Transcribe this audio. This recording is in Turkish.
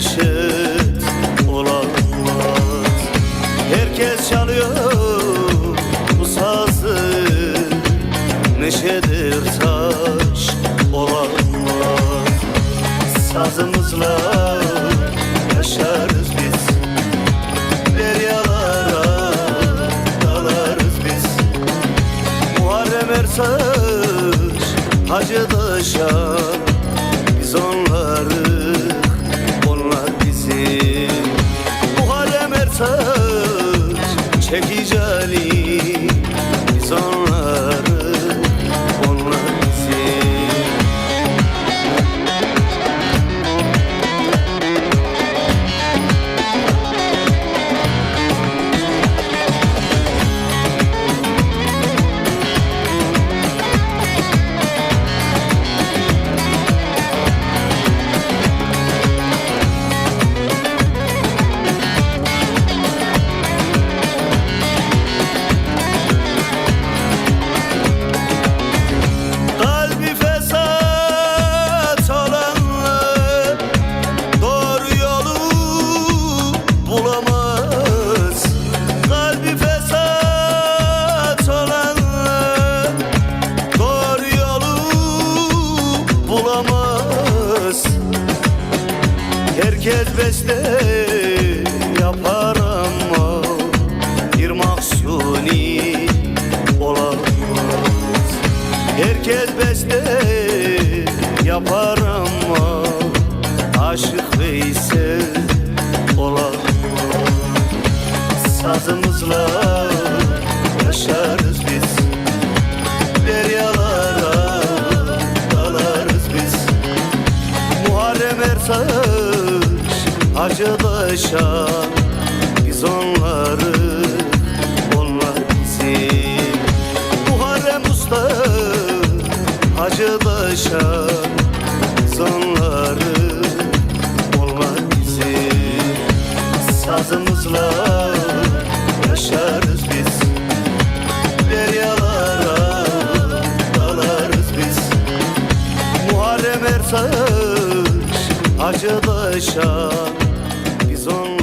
eşit olamaz. Herkes çalıyor bu sazı Neşedir taş olamaz. Sazımızla yaşarız biz Deryalara dalarız biz. Muharrem Ersaç Hacı Daşan Biz Onlar bizi Muharrem Ersaç Çekici Biz onları Herkes beste yapar ama Bir mahsuni olamaz. Herkes beste yapar ama Aşık Veysel olamaz. Sazımızla yaşarız biz. Deryalara dalarız biz. Muharrem Ertaş Hacı Daşan Biz onları Onlar bizi Muharrem Usta Hacı Daşan Biz onları Onlar bizi Sazımızla yaşarız biz. Deryalara dalarız biz. Muharrem Ertaş Hacı Daşan So.